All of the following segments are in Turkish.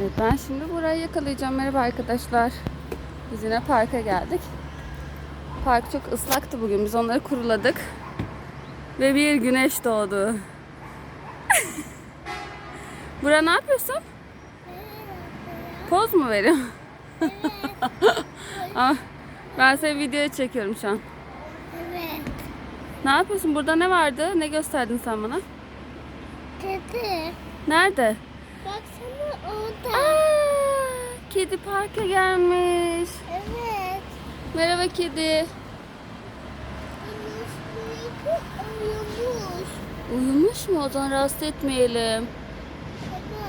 Evet, ben şimdi burayı yakalayacağım. Merhaba arkadaşlar. Biz yine parka geldik. Park çok ıslaktı bugün. Biz onları kuruladık. Ve bir güneş doğdu. Bura ne yapıyorsun? Poz mu veriyorsun? Ama ben seni videoya çekiyorum şu an. Evet. Ne yapıyorsun? Burada ne vardı? Ne gösterdin sen bana? Kedi. Nerede? Orada. Aa, kedi parka gelmiş. Evet. Merhaba kedi. Uyumuş. Uyumuş mu? O zaman rahatsız etmeyelim.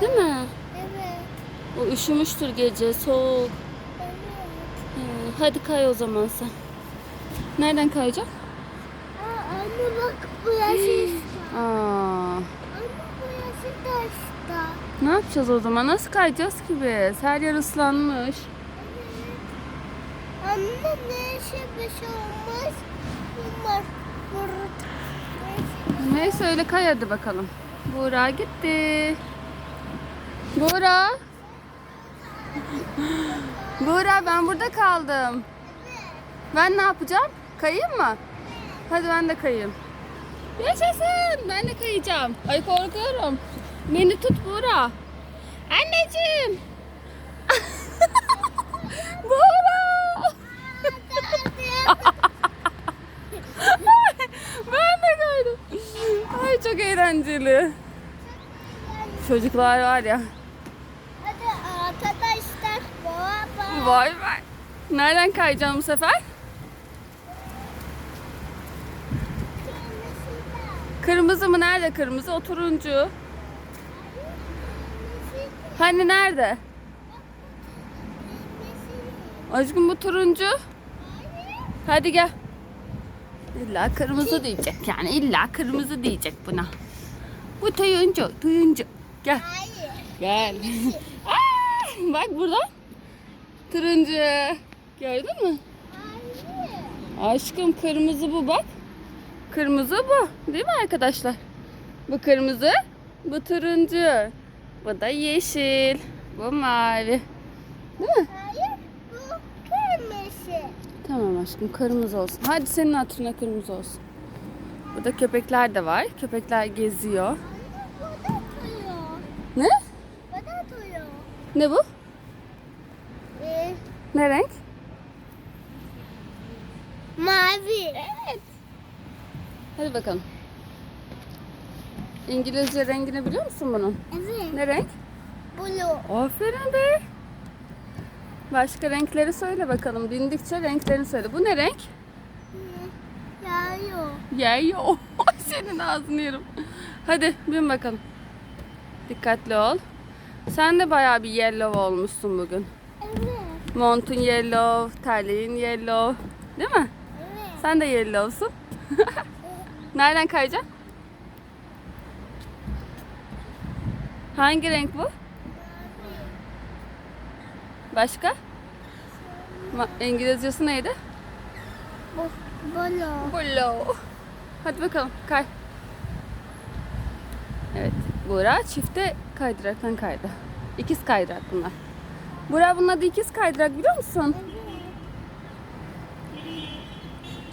Evet. Değil mi? Evet. O üşümüştür gece. Soğuk. Evet. Ee, hadi kay o zaman sen. Nereden kayacak? Aa, anne bak bu yaşı Aa, Anne bu yaşı taşta. Ne yapacağız o zaman? Nasıl kayacağız ki biz? Her yer ıslanmış. Anne ne işe bir şey olmaz. Bunlar burada. Neyse öyle kay hadi bakalım. Buğra gitti. Buğra. Buğra ben burada kaldım. Ben ne yapacağım? Kayayım mı? Hadi ben de kayayım. Yaşasın. Ben de kayacağım. Ay korkuyorum. Beni tut Buğra. Anneciğim. Buğra. ben de kaydım. Ay çok eğlenceli. Çocuklar var ya. Hadi arkadaşlar baba. Vay vay. Nereden kayacağım bu sefer? Kırmızı mı? Nerede kırmızı? O turuncu. Hani nerede? Aşkım bu turuncu. Hadi gel. İlla kırmızı diyecek yani illa kırmızı diyecek buna. Bu turuncu, turuncu. Gel. Gel. Bak burada. Turuncu. Gördün mü? Aşkım kırmızı bu bak. Kırmızı bu. Değil mi arkadaşlar? Bu kırmızı. Bu turuncu. Bu da yeşil. Bu mavi. Değil mi? Hayır. Bu kırmızı. Tamam aşkım kırmızı olsun. Hadi senin hatırına kırmızı olsun. Burada köpekler de var. Köpekler geziyor. Anne bu da tuyor. Ne? Bu da tuyor. Ne bu? Ee, Ne renk? mavi. Evet. Hadi bakalım. İngilizce rengini biliyor musun bunun? Evet. Ne renk? Blue. Aferin be. Başka renkleri söyle bakalım. Bindikçe renklerini söyle. Bu ne renk? Yağıyor. Yay. Senin ağzını yerim. Hadi bin bakalım. Dikkatli ol. Sen de bayağı bir yellow olmuşsun bugün. Evet. Montun yellow, terliğin yellow. Değil mi? Evet. Sen de yellow'sun. Nereden kayacaksın? Hangi renk bu? Başka? Ma- İngilizcesi neydi? Blue. Blue. Hadi bakalım kay. Evet. Buğra çifte kaydıraktan kaydı. İkiz kaydırak bunlar. Buğra bunun adı ikiz kaydırak biliyor musun?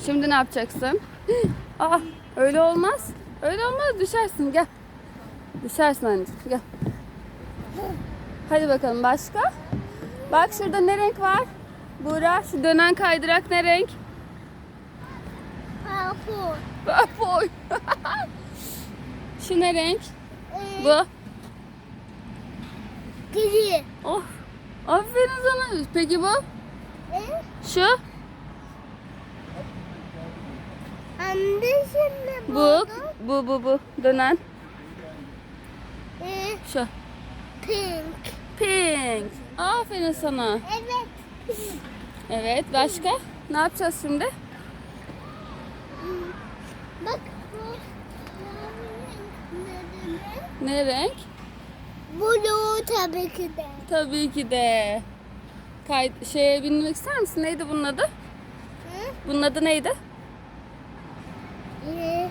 Şimdi ne yapacaksın? Aa öyle olmaz. Öyle olmaz düşersin gel. Düşersin anneciğim gel. Hadi bakalım başka? Bak şurada ne renk var? Buğra şu dönen kaydırak ne renk? Purple. Boy. Şu ne renk? Ee, Bu. Gri. Oh. Aferin sana. Peki bu? Ee, Şu. anne şimdi Bu. Bu bu bu. Dönen. Şu. pink. Pink. Aferin sana. Evet. Evet. Başka? Ne yapacağız şimdi? Bak bu? Ne renk? Blue tabii ki de. Tabii ki de. Kay şeye binmek ister misin? Neydi bunun adı? Hı? Bunun adı neydi? Ee,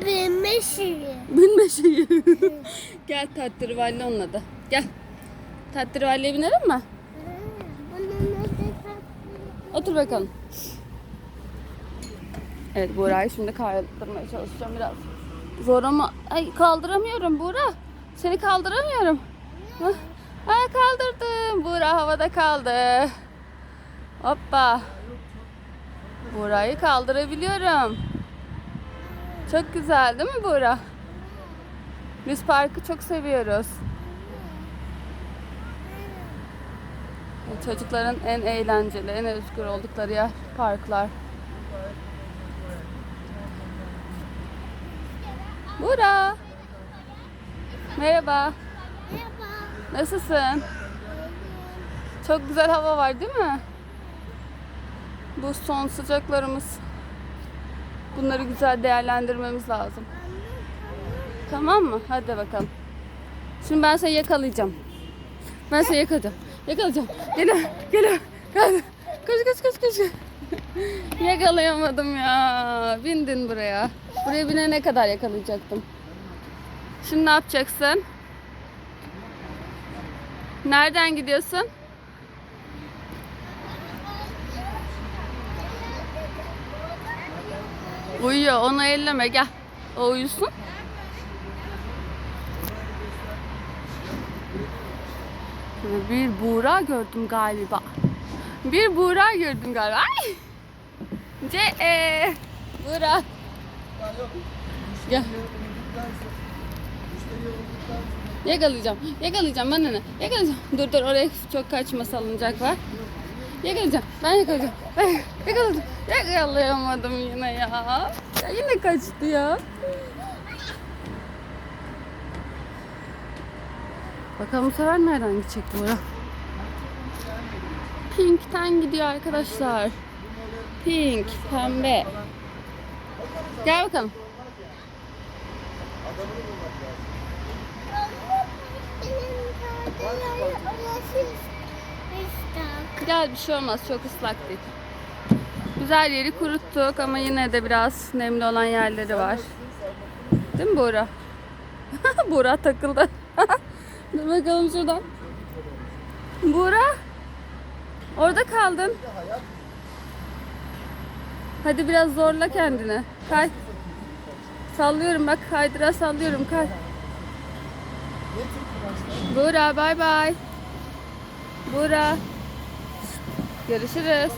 bilme şeyi. Binme şeyi. Gel tattırvalli onun adı. Gel. Tatlırvalliye binelim mi? Tatlı. Otur bakalım. Evet Buğra'yı şimdi kaldırmaya çalışacağım biraz. Zor ama ay kaldıramıyorum Buğra. Seni kaldıramıyorum. Hah. Ay kaldırdım. Buğra havada kaldı. Hoppa. Buğra'yı kaldırabiliyorum. Çok güzel değil mi Buğra? Biz parkı çok seviyoruz. Çocukların en eğlenceli, en özgür oldukları yer parklar. Bura. Merhaba. Merhaba. Nasılsın? Çok güzel hava var değil mi? Bu son sıcaklarımız. Bunları güzel değerlendirmemiz lazım. Tamam mı? Hadi bakalım. Şimdi ben seni yakalayacağım. Ben seni yakalayacağım. Yakalayacağım. Gel, gel, gel. Koş, koş, koş, koş. Yakalayamadım ya. Bindin buraya. Buraya binene kadar yakalayacaktım. Şimdi ne yapacaksın? Nereden gidiyorsun? Uyuyor. Onu elleme. Gel. O uyusun. Bir buğra gördüm galiba. Bir buğra gördüm galiba. Ay! Ce e buğra. Gel. Yakalayacağım. Yakalayacağım bana ne? Yakalayacağım. Dur dur oraya çok kaçma salıncak var. Yakalayacağım. Ben yakalayacağım. Ben yakaladım. Yakalayamadım yine ya. ya yine kaçtı ya. Bakalım bu sefer nereden gidecek bu ara? Pink'ten gidiyor arkadaşlar. Pink, pembe. Gel bakalım. Benim tatlılarım ulaşır. İşte. Gel bir şey olmaz çok ıslak değil. Güzel yeri kuruttuk ama yine de biraz nemli olan yerleri var. Değil mi Buğra? Buğra takıldı. Dur bakalım şuradan. Buğra. Orada kaldın. Hadi biraz zorla kendini. Kay. Sallıyorum bak kaydıra sallıyorum kay. Buğra bay bay. Buğra. Görüşürüz.